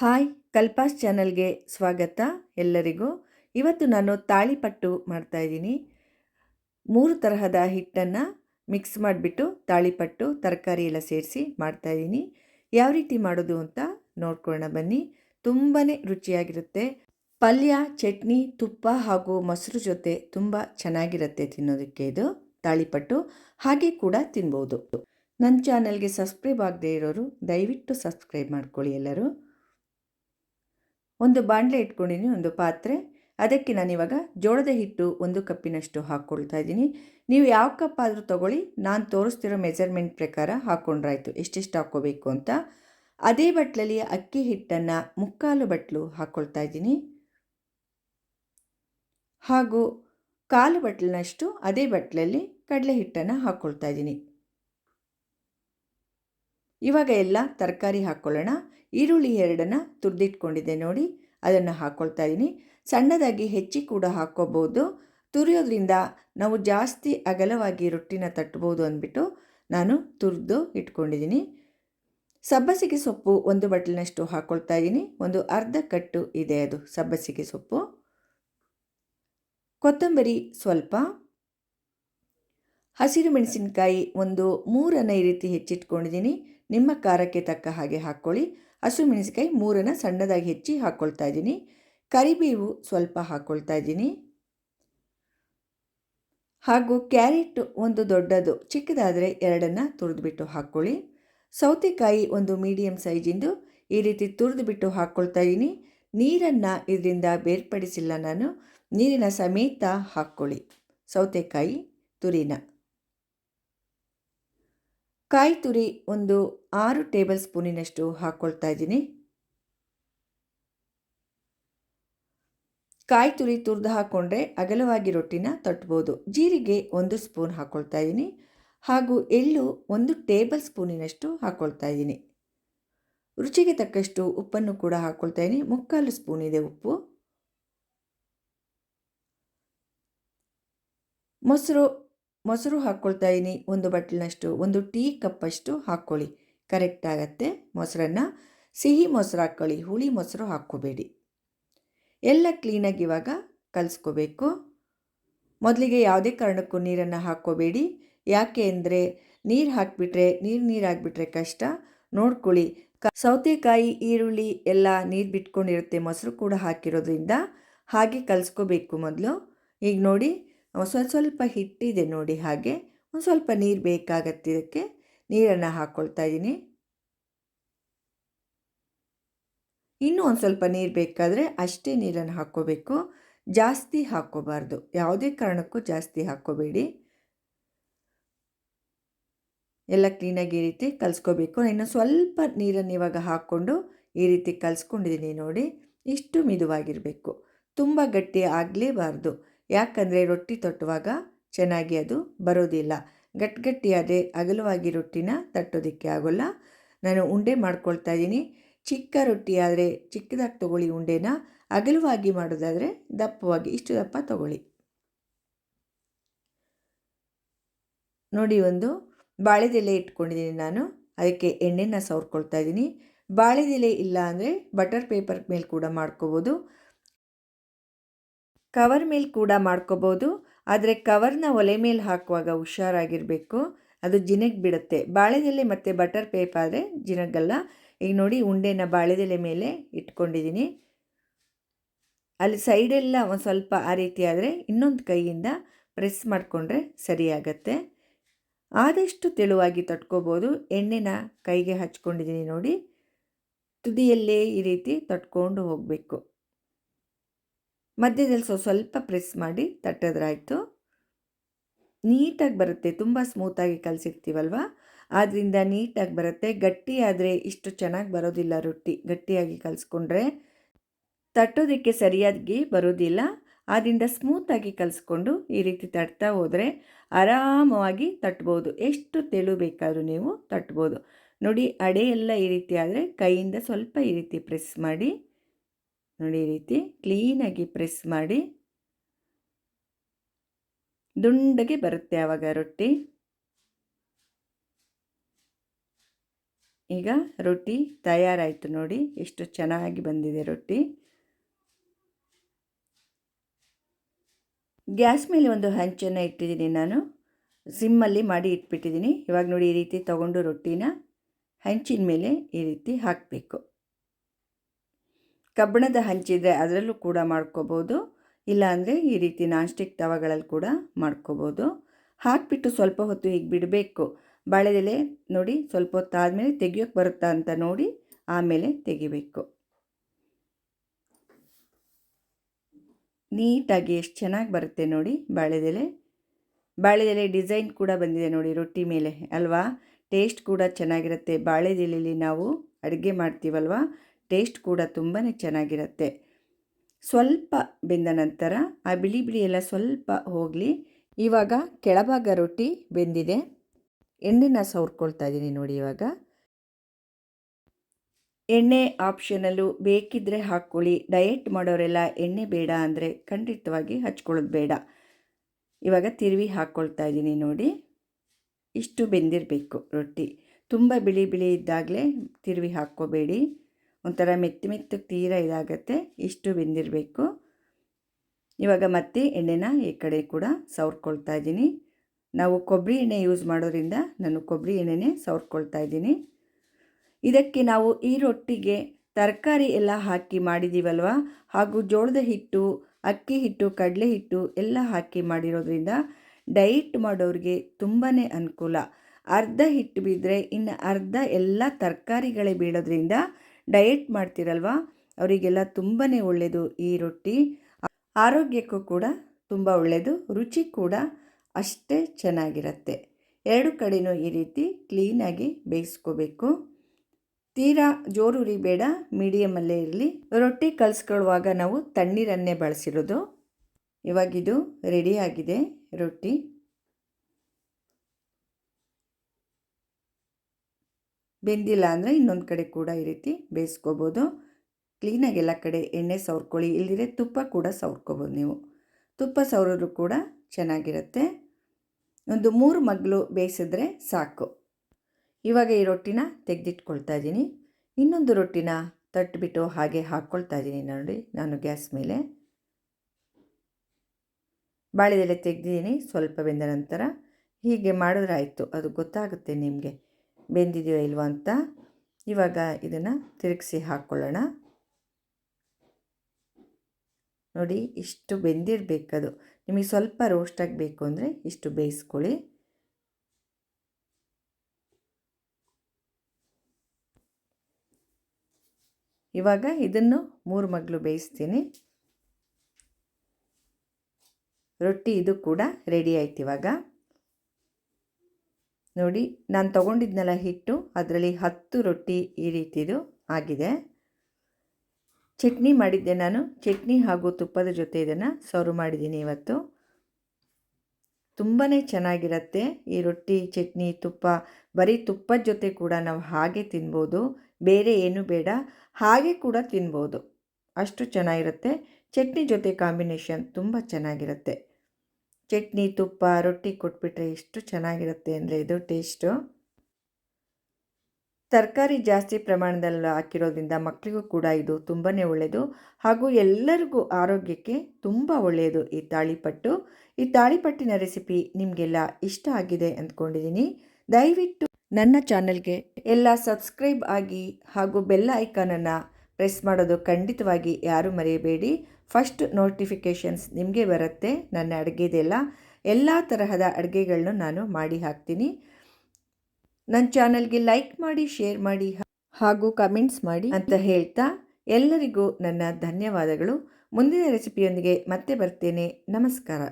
Hi, ಕಲ್ಪಾಸ್ ಚಾನಲ್ಗೆ ಸ್ವಾಗತ ಎಲ್ಲರಿಗೂ. ಇವತ್ತು ನಾನು ತಾಳಿಪಟ್ಟು ಮಾಡ್ತಾಯಿದ್ದೀನಿ ಮೂರು ತರಹದ ಹಿಟ್ಟನ್ನು ಮಿಕ್ಸ್ ಮಾಡಿಬಿಟ್ಟು ತಾಳಿಪಟ್ಟು, ತರಕಾರಿ ಎಲ್ಲ ಸೇರಿಸಿ ಮಾಡ್ತಾಯಿದ್ದೀನಿ ಯಾವ ರೀತಿ ಮಾಡೋದು ಅಂತ ನೋಡ್ಕೊಳ್ಳೋಣ ಬನ್ನಿ. ತುಂಬಾ ರುಚಿಯಾಗಿರುತ್ತೆ. ಪಲ್ಯ, ಚಟ್ನಿ, ತುಪ್ಪ ಹಾಗೂ ಮೊಸರು ಜೊತೆ ತುಂಬ ಚೆನ್ನಾಗಿರುತ್ತೆ ತಿನ್ನೋದಕ್ಕೆ ಇದು, ತಾಳಿಪಟ್ಟು. ಹಾಗೆ ಕೂಡ ತಿನ್ಬೋದು. ನನ್ನ ಚಾನಲ್ಗೆ ಸಬ್ಸ್ಕ್ರೈಬ್ ಆಗದೇ ಇರೋರು ದಯವಿಟ್ಟು ಸಬ್ಸ್ಕ್ರೈಬ್ ಮಾಡ್ಕೊಳ್ಳಿ ಎಲ್ಲರೂ. ಒಂದು ಬಾಣಲೆ ಇಟ್ಕೊಂಡಿದ್ದೀನಿ, ಒಂದು ಪಾತ್ರೆ. ಅದಕ್ಕೆ ನಾನಿವಾಗ ಜೋಳದ ಹಿಟ್ಟು ಒಂದು ಕಪ್ಪಿನಷ್ಟು ಹಾಕ್ಕೊಳ್ತಾ ಇದ್ದೀನಿ. ನೀವು ಯಾವ ಕಪ್ ಆದರೂ ತೊಗೊಳ್ಳಿ, ನಾನು ತೋರಿಸ್ತಿರೋ ಮೆಜರ್ಮೆಂಟ್ ಪ್ರಕಾರ ಹಾಕ್ಕೊಂಡ್ರಾಯ್ತು ಎಷ್ಟೆಷ್ಟು ಹಾಕ್ಕೋಬೇಕು ಅಂತ. ಅದೇ ಬಟ್ಲಲ್ಲಿ ಅಕ್ಕಿ ಹಿಟ್ಟನ್ನು ಮುಕ್ಕಾಲು ಬಟ್ಲು ಹಾಕ್ಕೊಳ್ತಾ ಇದ್ದೀನಿ. ಹಾಗೂ ಕಾಲು ಬಟ್ಲಿನಷ್ಟು ಅದೇ ಬಟ್ಲಲ್ಲಿ ಕಡಲೆ ಹಿಟ್ಟನ್ನು ಹಾಕ್ಕೊಳ್ತಾ ಇದ್ದೀನಿ. ಇವಾಗ ಎಲ್ಲ ತರಕಾರಿ ಹಾಕ್ಕೊಳ್ಳೋಣ. ಈರುಳ್ಳಿ ಎರಡನ್ನು ತುರಿದಿಟ್ಕೊಂಡಿದ್ದೆ ನೋಡಿ, ಅದನ್ನು ಹಾಕ್ಕೊಳ್ತಾ ಇದ್ದೀನಿ ಸಣ್ಣದಾಗಿ ಹೆಚ್ಚಿ ಕೂಡ ಹಾಕ್ಕೋಬೋದು. ತುರಿಯೋದ್ರಿಂದ ನಾವು ಜಾಸ್ತಿ ಅಗಲವಾಗಿ ರೊಟ್ಟಿನ ತಟ್ಬೋದು ಅಂದ್ಬಿಟ್ಟು ನಾನು ತುರಿದು ಇಟ್ಕೊಂಡಿದ್ದೀನಿ ಸಬ್ಬಸಿಗೆ ಸೊಪ್ಪು ಒಂದು ಬಟ್ಲಿನಷ್ಟು ಹಾಕ್ಕೊಳ್ತಾ ಇದ್ದೀನಿ ಒಂದು ಅರ್ಧ ಕಟ್ಟು ಇದೆ ಅದು ಸಬ್ಬಸಿಗೆ ಸೊಪ್ಪು. ಕೊತ್ತಂಬರಿ ಸ್ವಲ್ಪ. ಹಸಿರು ಮೆಣಸಿನಕಾಯಿ ಒಂದು ಮೂರನ್ನು ಈ ರೀತಿ ಹೆಚ್ಚಿಟ್ಕೊಂಡಿದ್ದೀನಿ ನಿಮ್ಮ ಖಾರಕ್ಕೆ ತಕ್ಕ ಹಾಗೆ ಹಾಕ್ಕೊಳ್ಳಿ. ಹಸಿರು ಮೆಣಸಿನಕಾಯಿ ಮೂರನ್ನು ಸಣ್ಣದಾಗಿ ಹೆಚ್ಚಿ ಹಾಕ್ಕೊಳ್ತಾ ಇದ್ದೀನಿ. ಕರಿಬೇವು ಸ್ವಲ್ಪ ಹಾಕ್ಕೊಳ್ತಾ ಇದ್ದೀನಿ. ಹಾಗೂ ಕ್ಯಾರೆಟ್ ಒಂದು ದೊಡ್ಡದು, ಚಿಕ್ಕದಾದರೆ ಎರಡನ್ನು ತುರಿದುಬಿಟ್ಟು ಹಾಕ್ಕೊಳ್ಳಿ. ಸೌತೆಕಾಯಿ ಒಂದು ಮೀಡಿಯಮ್ ಸೈಜಿಂದು ಈ ರೀತಿ ತುರಿದುಬಿಟ್ಟು ಹಾಕ್ಕೊಳ್ತಾ ಇದ್ದೀನಿ. ನೀರನ್ನು ಇದರಿಂದ ಬೇರ್ಪಡಿಸಿಲ್ಲ ನಾನು. ನೀರಿನ ಸಮೇತ ಹಾಕ್ಕೊಳ್ಳಿ. ಸೌತೆಕಾಯಿ ತುರಿನ. ಕಾಯಿ ತುರಿ ಒಂದು ಆರು ಟೇಬಲ್ ಸ್ಪೂನಿನಷ್ಟು ಹಾಕ್ಕೊಳ್ತಾ ಇದ್ದೀನಿ. ಕಾಯಿ ತುರಿ ತುರಿದು ಹಾಕ್ಕೊಂಡ್ರೆ ಅಗಲವಾಗಿ ರೊಟ್ಟಿನ ತಟ್ಬೋದು. ಜೀರಿಗೆ ಒಂದು ಸ್ಪೂನ್ ಹಾಕ್ಕೊಳ್ತಾ ಇದ್ದೀನಿ. ಹಾಗೂ ಎಳ್ಳು ಒಂದು ಟೇಬಲ್ ಸ್ಪೂನಿನಷ್ಟು ಹಾಕ್ಕೊಳ್ತಾ ಇದ್ದೀನಿ. ರುಚಿಗೆ ತಕ್ಕಷ್ಟು ಉಪ್ಪನ್ನು ಕೂಡ ಹಾಕ್ಕೊಳ್ತಾ ಇದ್ದೀನಿ. ಮುಕ್ಕಾಲು ಸ್ಪೂನ್ ಇದೆ ಉಪ್ಪು. ಮೊಸರು ಮೊಸರು ಹಾಕ್ಕೊಳ್ತಾ ಇದ್ದೀನಿ ಒಂದು ಬಟ್ಲಿನಷ್ಟು, ಒಂದು ಟೀ ಕಪ್ಪಷ್ಟು ಹಾಕ್ಕೊಳ್ಳಿ. ಕರೆಕ್ಟ್ ಆಗುತ್ತೆ. ಮೊಸರನ್ನು ಸಿಹಿ ಮೊಸರು ಹಾಕ್ಕೊಳ್ಳಿ. ಹುಳಿ ಮೊಸರು ಹಾಕ್ಕೋಬೇಡಿ. ಎಲ್ಲ ಕ್ಲೀನಾಗಿ ಇವಾಗ ಕಲಿಸ್ಕೋಬೇಕು. ಮೊದಲಿಗೆ ಯಾವುದೇ ಕಾರಣಕ್ಕೂ ನೀರನ್ನು ಹಾಕ್ಕೋಬೇಡಿ. ಯಾಕೆ ಅಂದರೆ ನೀರು ಹಾಕಿಬಿಟ್ರೆ, ನೀರು ನೀರು ಹಾಕ್ಬಿಟ್ರೆ ಕಷ್ಟ. ನೋಡ್ಕೊಳ್ಳಿ. ಕ ಸೌತೆಕಾಯಿ, ಈರುಳ್ಳಿ ಎಲ್ಲ ನೀರು ಬಿಟ್ಕೊಂಡಿರುತ್ತೆ. ಮೊಸರು ಕೂಡ ಹಾಕಿರೋದ್ರಿಂದ ಹಾಗೆ ಕಲಿಸ್ಕೋಬೇಕು ಮೊದಲು. ಈಗ ನೋಡಿ ಸ್ವಲ್ಪ ಸ್ವಲ್ಪ ಹಿಟ್ಟಿದೆ ನೋಡಿ ಹಾಗೆ. ಒಂದು ಸ್ವಲ್ಪ ನೀರು ಬೇಕಾಗತ್ತಿದ್ದಕ್ಕೆ ನೀರನ್ನು ಹಾಕ್ಕೊಳ್ತಾ ಇದ್ದೀನಿ ಇನ್ನೂ ಒಂದು ಸ್ವಲ್ಪ ನೀರು ಬೇಕಾದರೆ ಅಷ್ಟೇ ನೀರನ್ನು ಹಾಕ್ಕೋಬೇಕು ಜಾಸ್ತಿ ಹಾಕ್ಕೋಬಾರ್ದು ಯಾವುದೇ ಕಾರಣಕ್ಕೂ ಜಾಸ್ತಿ ಹಾಕ್ಕೋಬೇಡಿ ಎಲ್ಲ ಕ್ಲೀನಾಗಿ ಈ ರೀತಿ ಕಲಿಸ್ಕೋಬೇಕು. ಇನ್ನು ಸ್ವಲ್ಪ ನೀರನ್ನು ಇವಾಗ ಹಾಕ್ಕೊಂಡು ಈ ರೀತಿ ಕಲಿಸ್ಕೊಂಡಿದ್ದೀನಿ ನೋಡಿ. ಇಷ್ಟು ಮಿದುವಾಗಿರಬೇಕು. ತುಂಬ ಗಟ್ಟಿ ಆಗಲೇಬಾರ್ದು. ಯಾಕಂದರೆ ರೊಟ್ಟಿ ತಟ್ಟುವಾಗ ಚೆನ್ನಾಗಿ ಅದು ಬರೋದಿಲ್ಲ. ಗಟ್ಟಿಗಟ್ಟಿಯಾದೆ ಅಗಲವಾಗಿ ರೊಟ್ಟಿನ ತಟ್ಟೋದಕ್ಕೆ ಆಗೋಲ್ಲ. ನಾನು ಉಂಡೆ ಮಾಡ್ಕೊಳ್ತಾ ಇದ್ದೀನಿ. ಚಿಕ್ಕ ರೊಟ್ಟಿ ಆದರೆ ಚಿಕ್ಕದಾಗಿ ತೊಗೊಳ್ಳಿ ಉಂಡೆನ. ಅಗಲವಾಗಿ ಮಾಡೋದಾದರೆ ದಪ್ಪವಾಗಿ, ಇಷ್ಟು ದಪ್ಪ ತೊಗೊಳ್ಳಿ. ನೋಡಿ ಒಂದು ಬಾಳೆದೆಲೆ ಇಟ್ಕೊಂಡಿದ್ದೀನಿ ನಾನು. ಅದಕ್ಕೆ ಎಣ್ಣೆನ ಸವರ್ಕೊಳ್ತಾ ಇದ್ದೀನಿ. ಬಾಳೆದೆಲೆ ಇಲ್ಲ ಅಂದರೆ ಬಟರ್ ಪೇಪರ್ ಮೇಲೆ ಕೂಡ ಮಾಡ್ಕೋಬೋದು. ಕವರ್ ಮೇಲೆ ಕೂಡ ಮಾಡ್ಕೋಬೋದು. ಆದರೆ ಕವರ್ನ ಒಲೆ ಮೇಲೆ ಹಾಕುವಾಗ ಹುಷಾರಾಗಿರಬೇಕು. ಅದು ಜಿನಕ್ಕೆ ಬಿಡುತ್ತೆ. ಬಾಳೆದೆಲೆ ಮತ್ತು ಬಟರ್ ಪೇಪ್ ಆದರೆ ಜಿನಗಲ್ಲ. ಈಗ ನೋಡಿ ಉಂಡೆನ ಬಾಳೆದೆಲೆ ಮೇಲೆ ಇಟ್ಕೊಂಡಿದ್ದೀನಿ ಅಲ್ಲಿ ಸೈಡೆಲ್ಲ ಒಂದು ಸ್ವಲ್ಪ ಆ ರೀತಿ ಆದರೆ ಇನ್ನೊಂದು ಕೈಯಿಂದ ಪ್ರೆಸ್ ಮಾಡಿಕೊಂಡ್ರೆ ಸರಿಯಾಗತ್ತೆ. ಆದಷ್ಟು ತೆಳುವಾಗಿ ತಟ್ಕೋಬೋದು. ಎಣ್ಣೆನ ಕೈಗೆ ಹಚ್ಕೊಂಡಿದ್ದೀನಿ ನೋಡಿ. ತುದಿಯಲ್ಲೇ ಈ ರೀತಿ ತಟ್ಕೊಂಡು ಹೋಗಬೇಕು. ಮಧ್ಯದಲ್ಲಿ ಸ್ವಲ್ಪ ಸ್ವಲ್ಪ ಪ್ರೆಸ್ ಮಾಡಿ ತಟ್ಟದ್ರಾಯಿತು. ನೀಟಾಗಿ ಬರುತ್ತೆ, ತುಂಬ ಸ್ಮೂತಾಗಿ ಕಲಸಿರ್ತೀವಲ್ವ? ಆದ್ದರಿಂದ ನೀಟಾಗಿ ಬರುತ್ತೆ. ಗಟ್ಟಿಯಾದರೆ ಇಷ್ಟು ಚೆನ್ನಾಗಿ ಬರೋದಿಲ್ಲ ರೊಟ್ಟಿ, ಗಟ್ಟಿಯಾಗಿ ಕಲಿಸ್ಕೊಂಡ್ರೆ. ತಟ್ಟೋದಕ್ಕೆ ಸರಿಯಾಗಿ ಬರೋದಿಲ್ಲ. ಆದ್ದರಿಂದ ಸ್ಮೂತಾಗಿ ಕಲಿಸ್ಕೊಂಡು ಈ ರೀತಿ ತಟ್ತಾ ಹೋದರೆ ಆರಾಮವಾಗಿ ತಟ್ಬೋದು. ಎಷ್ಟು ತೆಳು ಬೇಕಾದರೂ ನೀವು ತಟ್ಬೋದು. ನೋಡಿ ಅಡೆಯೆಲ್ಲ ಈ ರೀತಿ ಆದರೆ ಕೈಯಿಂದ ಸ್ವಲ್ಪ ಈ ರೀತಿ ಪ್ರೆಸ್ ಮಾಡಿ. ನೋಡಿ ಈ ರೀತಿ ಕ್ಲೀನಾಗಿ ಪ್ರೆಸ್ ಮಾಡಿ. ದುಂಡಗೆ ಬರುತ್ತೆ ಆವಾಗ ರೊಟ್ಟಿ. ಈಗ ರೊಟ್ಟಿ ತಯಾರಾಯಿತು ನೋಡಿ, ಎಷ್ಟು ಚೆನ್ನಾಗಿ ಬಂದಿದೆ ರೊಟ್ಟಿ. ಗ್ಯಾಸ್ ಮೇಲೆ ಒಂದು ಹಂಚನ್ನು ಇಟ್ಟಿದ್ದೀನಿ ನಾನು. ಸಿಮ್ಮಲ್ಲಿ ಮಾಡಿ ಇಟ್ಬಿಟ್ಟಿದ್ದೀನಿ. ಇವಾಗ ನೋಡಿ ಈ ರೀತಿ ತೊಗೊಂಡು ರೊಟ್ಟಿನ ಹಂಚಿನ ಮೇಲೆ ಈ ರೀತಿ ಹಾಕಬೇಕು. ಕಬ್ಬಣದ ಹಂಚಿದ್ರೆ ಅದರಲ್ಲೂ ಕೂಡ ಮಾಡ್ಕೋಬೋದು. ಇಲ್ಲಾಂದರೆ ಈ ರೀತಿ ನಾನ್ ಸ್ಟಿಕ್ ತವಗಳಲ್ಲಿ ಕೂಡ ಮಾಡ್ಕೋಬೋದು. ಹಾಕಿಬಿಟ್ಟು ಸ್ವಲ್ಪ ಹೊತ್ತು ಹೀಗೆ ಬಿಡಬೇಕು. ಬಾಳೆದೆಲೆ ನೋಡಿ ಸ್ವಲ್ಪ ಹೊತ್ತು ಆದಮೇಲೆ ಬರುತ್ತಾ ಅಂತ ನೋಡಿ ಆಮೇಲೆ ತೆಗಿಬೇಕು. ನೀಟಾಗಿ ಎಷ್ಟು ಚೆನ್ನಾಗಿ ಬರುತ್ತೆ ನೋಡಿ ಬಾಳೆದೆಲೆ. ಬಾಳೆದೆಲೆ ಡಿಸೈನ್ ಕೂಡ ಬಂದಿದೆ ನೋಡಿ ರೊಟ್ಟಿ ಮೇಲೆ, ಅಲ್ವಾ? ಟೇಸ್ಟ್ ಕೂಡ ಚೆನ್ನಾಗಿರುತ್ತೆ. ಬಾಳೆದೆಲೆಯಲ್ಲಿ ನಾವು ಅಡುಗೆ ಮಾಡ್ತೀವಲ್ವ? ಟೇಸ್ಟ್ ಕೂಡ ತುಂಬಾ ಚೆನ್ನಾಗಿರುತ್ತೆ. ಸ್ವಲ್ಪ ಬೆಂದ ನಂತರ ಆ ಬಿಳಿ ಬಿಳಿ ಎಲ್ಲ ಸ್ವಲ್ಪ ಹೋಗಲಿ. ಇವಾಗ ಕೆಳಭಾಗ ರೊಟ್ಟಿ ಬೆಂದಿದೆ. ಎಣ್ಣೆನ ಸವರ್ಕೊಳ್ತಾ ಇದ್ದೀನಿ ನೋಡಿ ಇವಾಗ. ಎಣ್ಣೆ ಆಪ್ಷನಲ್ಲೂ ಬೇಕಿದ್ದರೆ ಹಾಕ್ಕೊಳ್ಳಿ. ಡಯೆಟ್ ಮಾಡೋರೆಲ್ಲ ಎಣ್ಣೆ ಬೇಡ ಅಂದರೆ ಖಂಡಿತವಾಗಿ ಹಚ್ಕೊಳ್ಳೋದು ಬೇಡ. ಇವಾಗ ತಿರುವಿ ಹಾಕ್ಕೊಳ್ತಾ ಇದ್ದೀನಿ ನೋಡಿ. ಇಷ್ಟು ಬೆಂದಿರಬೇಕು ರೊಟ್ಟಿ. ತುಂಬ ಬಿಳಿ ಬಿಳಿ ಇದ್ದಾಗಲೇ ತಿರುವಿ ಹಾಕ್ಕೋಬೇಡಿ. ಒಂಥರ ಮೆತ್ತ ಮೆತ್ತಗೆ ತೀರ ಇದಾಗತ್ತೆ, ಇಷ್ಟು ಬೆಂದಿರಬೇಕು. ಇವಾಗ ಮತ್ತೆ ಎಣ್ಣೆನ ಈ ಕಡೆ ಕೂಡ ಸವರ್ಕೊಳ್ತಾ ಇದ್ದೀನಿ. ನಾವು ಕೊಬ್ಬರಿ ಎಣ್ಣೆ ಯೂಸ್ ಮಾಡೋದ್ರಿಂದ ನಾನು ಕೊಬ್ಬರಿ ಎಣ್ಣೆನೇ ಸವರ್ಕೊಳ್ತಾ ಇದ್ದೀನಿ. ಇದಕ್ಕೆ ನಾವು ಈ ರೊಟ್ಟಿಗೆ ತರಕಾರಿ ಎಲ್ಲ ಹಾಕಿ ಮಾಡಿದ್ದೀವಲ್ವ ಹಾಗೂ ಜೋಳದ ಹಿಟ್ಟು, ಅಕ್ಕಿ ಹಿಟ್ಟು, ಕಡಲೆ ಹಿಟ್ಟು ಎಲ್ಲ ಹಾಕಿ ಮಾಡಿರೋದ್ರಿಂದ ಡೈಟ್ ಮಾಡೋರಿಗೆ ತುಂಬಾ ಅನುಕೂಲ. ಅರ್ಧ ಹಿಟ್ಟು ಬಿದ್ದರೆ ಇನ್ನು ಅರ್ಧ ಎಲ್ಲ ತರಕಾರಿಗಳೇ ಬೀಳೋದ್ರಿಂದ ಡಯೆಟ್ ಮಾಡ್ತಿರಲ್ವಾ? ಅವರಿಗೆಲ್ಲ ತುಂಬಾ ಒಳ್ಳೆಯದು ಈ ರೊಟ್ಟಿ. ಆರೋಗ್ಯಕ್ಕೂ ಕೂಡ ತುಂಬ ಒಳ್ಳೆಯದು ರುಚಿ ಕೂಡ ಅಷ್ಟೇ ಚೆನ್ನಾಗಿರುತ್ತೆ. ಎರಡು ಕಡೆಯೂ ಈ ರೀತಿ ಕ್ಲೀನಾಗಿ ಬೇಯಿಸ್ಕೋಬೇಕು. ತೀರಾ ಜೋರುರಿ ಬೇಡ ಮೀಡಿಯಮಲ್ಲೇ ಇರಲಿ. ರೊಟ್ಟಿ ಕಲಿಸ್ಕೊಳ್ಳುವಾಗ ನಾವು ತಣ್ಣೀರನ್ನೇ ಬಳಸಿರೋದು. ಇವಾಗಿದು ರೆಡಿಯಾಗಿದೆ ರೊಟ್ಟಿ. ಬೆಂದಿಲ್ಲ ಅಂದರೆ ಇನ್ನೊಂದು ಕಡೆ ಕೂಡ ಈ ರೀತಿ ಬೇಯಿಸ್ಕೋಬೋದು. ಕ್ಲೀನಾಗಿ ಎಲ್ಲ ಕಡೆ ಎಣ್ಣೆ ಸವರ್ಕೊಳ್ಳಿ. ಇಲ್ಲದಿದ್ರೆ ತುಪ್ಪ ಕೂಡ ಸವರ್ಕೋಬೋದು ನೀವು. ತುಪ್ಪ ಸವರಿದ್ರು ಕೂಡ ಚೆನ್ನಾಗಿರುತ್ತೆ. ಒಂದು ಮೂರು ಮಗ್ಲು ಬೇಯಿಸಿದ್ರೆ ಸಾಕು. ಇವಾಗ ಈ ರೊಟ್ಟಿನ ತೆಗೆದಿಟ್ಕೊಳ್ತಾ ಇದ್ದೀನಿ. ಇನ್ನೊಂದು ರೊಟ್ಟಿನ ತಟ್ಟಿಬಿಟ್ಟು ಹಾಗೆ ಹಾಕ್ಕೊಳ್ತಾ ಇದ್ದೀನಿ ನೋಡಿ ನಾನು ಗ್ಯಾಸ್ ಮೇಲೆ. ಬಾಳೆದೆಲೆ ತೆಗೆದಿದ್ದೀನಿ ಸ್ವಲ್ಪ ಬೆಂದ ನಂತರ. ಹೀಗೆ ಮಾಡಿದ್ರೆ ಆಯಿತು. ಅದು ಗೊತ್ತಾಗುತ್ತೆ ನಿಮಗೆ. ಬೆಂದಿದೆಯೋ ಇಲ್ವೋ ಅಂತ ಇವಾಗ ಇದನ್ನು ತಿರುಗಿಸಿ ಹಾಕ್ಕೊಳ್ಳೋಣ ನೋಡಿ, ಇಷ್ಟು ಬೆಂದಿರಬೇಕದು. ನಿಮಗೆ ಸ್ವಲ್ಪ ರೋಸ್ಟ್ ಆಗಬೇಕು ಅಂದರೆ ಇಷ್ಟು ಬೇಯಿಸ್ಕೊಳ್ಳಿ. ಇವಾಗ ಇದನ್ನು ಮೂರು ಮಗ್ಳು ಬೇಯಿಸ್ತೀನಿ. ರೊಟ್ಟಿ ಇದು ಕೂಡ ರೆಡಿ ಆಯ್ತು ಇವಾಗ. ನೋಡಿ, ನಾನು ತಗೊಂಡಿದ್ನಲ್ಲ ಹಿಟ್ಟು, ಅದರಲ್ಲಿ ಹತ್ತು ರೊಟ್ಟಿ ಈ ರೀತಿದು ಆಗಿದೆ. ಚಟ್ನಿ ಮಾಡಿದ್ದೆ ನಾನು. ಚಟ್ನಿ ಹಾಗೂ ತುಪ್ಪದ ಜೊತೆ ಇದನ್ನು ಸರ್ವ್ ಮಾಡಿದ್ದೀನಿ ಇವತ್ತು. ತುಂಬಾ ಚೆನ್ನಾಗಿರುತ್ತೆ. ಈ ರೊಟ್ಟಿ, ಚಟ್ನಿ, ತುಪ್ಪ, ಬರೀ ತುಪ್ಪದ ಜೊತೆ ಕೂಡ ನಾವು ಹಾಗೆ ತಿನ್ಬೋದು. ಬೇರೆ ಏನು ಬೇಡ. ಹಾಗೆ ಕೂಡ ತಿನ್ಬೋದು. ಅಷ್ಟು ಚೆನ್ನಾಗಿರುತ್ತೆ. ಚಟ್ನಿ ಜೊತೆ ಕಾಂಬಿನೇಷನ್ ತುಂಬ ಚೆನ್ನಾಗಿರುತ್ತೆ. ಚಟ್ನಿ, ತುಪ್ಪ, ರೊಟ್ಟಿ ಕೊಟ್ಬಿಟ್ರೆ ಎಷ್ಟು ಚೆನ್ನಾಗಿರುತ್ತೆ ಅಂದರೆ ಇದು ಟೇಸ್ಟು. ತರಕಾರಿ ಜಾಸ್ತಿ ಪ್ರಮಾಣದಲ್ಲಿ ಹಾಕಿರೋದ್ರಿಂದ ಮಕ್ಕಳಿಗೂ ಕೂಡ ಇದು ತುಂಬಾ ಒಳ್ಳೆಯದು ಹಾಗೂ ಎಲ್ಲರಿಗೂ ಆರೋಗ್ಯಕ್ಕೆ ತುಂಬ ಒಳ್ಳೆಯದು ಈ ತಾಳಿಪಟ್ಟು. ಈ ತಾಳಿಪಟ್ಟಿನ ರೆಸಿಪಿ ನಿಮಗೆಲ್ಲ ಇಷ್ಟ ಆಗಿದೆ ಅಂದ್ಕೊಂಡಿದ್ದೀನಿ ದಯವಿಟ್ಟು ನನ್ನ ಚಾನಲ್ಗೆ ಎಲ್ಲ ಸಬ್ಸ್ಕ್ರೈಬ್ ಆಗಿ ಹಾಗೂ ಬೆಲ್ಲ ಐಕಾನನ್ನು ಪ್ರೆಸ್ ಮಾಡೋದು ಖಂಡಿತವಾಗಿ ಯಾರೂ ಮರೆಯಬೇಡಿ. ಫಸ್ಟ್ ನೋಟಿಫಿಕೇಷನ್ಸ್ ನಿಮಗೆ ಬರುತ್ತೆ, ನನ್ನ ಅಡುಗೆದೆಲ್ಲ. ಎಲ್ಲ ತರಹದ ಅಡುಗೆಗಳನ್ನು ನಾನು ಮಾಡಿ ಹಾಕ್ತೀನಿ. ನನ್ನ ಚಾನಲ್ಗೆ ಲೈಕ್ ಮಾಡಿ, ಶೇರ್ ಮಾಡಿ ಹಾಗೂ ಕಮೆಂಟ್ಸ್ ಮಾಡಿ ಅಂತ ಹೇಳ್ತಾ ಎಲ್ಲರಿಗೂ ನನ್ನ ಧನ್ಯವಾದಗಳು. ಮುಂದಿನ ರೆಸಿಪಿಯೊಂದಿಗೆ ಮತ್ತೆ ಬರ್ತೇನೆ. ನಮಸ್ಕಾರ.